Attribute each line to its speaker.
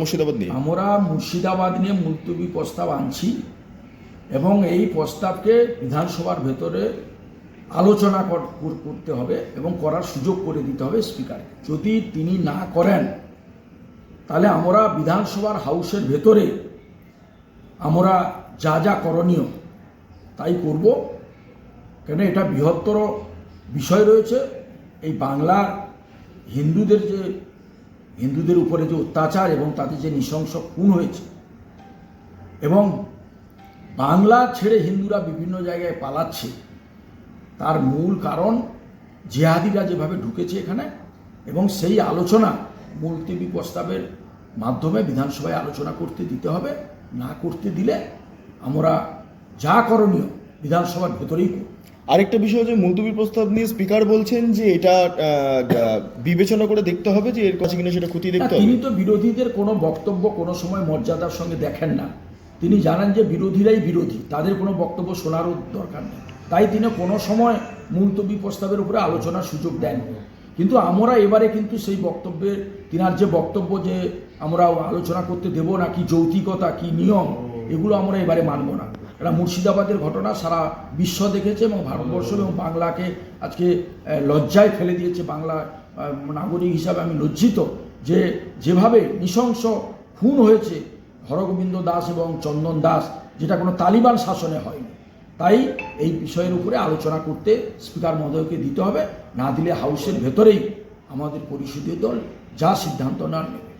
Speaker 1: মুর্শিদাবাদ নিয়ে?
Speaker 2: আমরা মুর্শিদাবাদ নিয়ে মুলতবি প্রস্তাব আনছি এবং এই প্রস্তাবকে বিধানসভার ভেতরে আলোচনা কর- কর- করতে হবে এবং করার সুযোগ করে দিতে হবে স্পিকার। যদি তিনি না করেন, তাহলে আমরা বিধানসভার হাউসের ভেতরে আমরা যা যা করণীয় তাই করব। কেন এটা বৃহত্তর বিষয় রয়েছে। এই বাংলার হিন্দুদের যে হিন্দুদের উপরে যে অত্যাচার এবং তাদের যে নৃশংস খুন হয়েছে, এবং বাংলা ছেড়ে হিন্দুরা বিভিন্ন জায়গায় পালাচ্ছে, তার মূল কারণ জেহাদিরা যেভাবে ঢুকেছে এখানে, এবং সেই আলোচনা মুলতবি প্রস্তাবের মাধ্যমে বিধানসভায় আলোচনা করতে দিতে হবে, না করতে দিলে আমরা যা করণীয় বিধানসভার ভেতরেই করব।
Speaker 1: আরেকটা বিষয় যে মুলতবি প্রস্তাব নিয়ে স্পিকার বলছেন যে এটা বিবেচনা করে দেখতে হবে যে এর কাছে কিনা সেটা
Speaker 2: ক্ষতি
Speaker 1: দেখতে
Speaker 2: তিনি তো বিরোধীদের কোনো বক্তব্য কোনো সময় মর্যাদার সঙ্গে দেখেন না। তিনি জানেন যে বিরোধীরাই বিরোধী তাদের কোনো বক্তব্য শোনারও দরকার নেই। তাই তিনি কোনো সময় মুলতবি প্রস্তাবের উপরে আলোচনার সুযোগ দেন কিন্তু আমরা এবারে কিন্তু সেই বক্তব্যের তিনার যে বক্তব্য যে আমরা আলোচনা করতে দেব না কি যৌতিকতা কি নিয়ম এগুলো আমরা এবারে মানব না। এটা মুর্শিদাবাদের ঘটনা সারা বিশ্ব দেখেছে এবং ভারতবর্ষ এবং বাংলাকে আজকে লজ্জায় ফেলে দিয়েছে বাংলা নাগরিক হিসাবে আমি লজ্জিত যে যেভাবে নৃশংস খুন হয়েছে হরগোবিন্দ দাস এবং চন্দন দাস যেটা কোনো তালিবান শাসনে হয়নি। তাই এই বিষয়ের উপরে আলোচনা করতে স্পিকার মহোদয়কে দিতে হবে না দিলে হাউসের ভেতরেই আমাদের পরিষদীয় দল যা সিদ্ধান্ত নেন নেবে।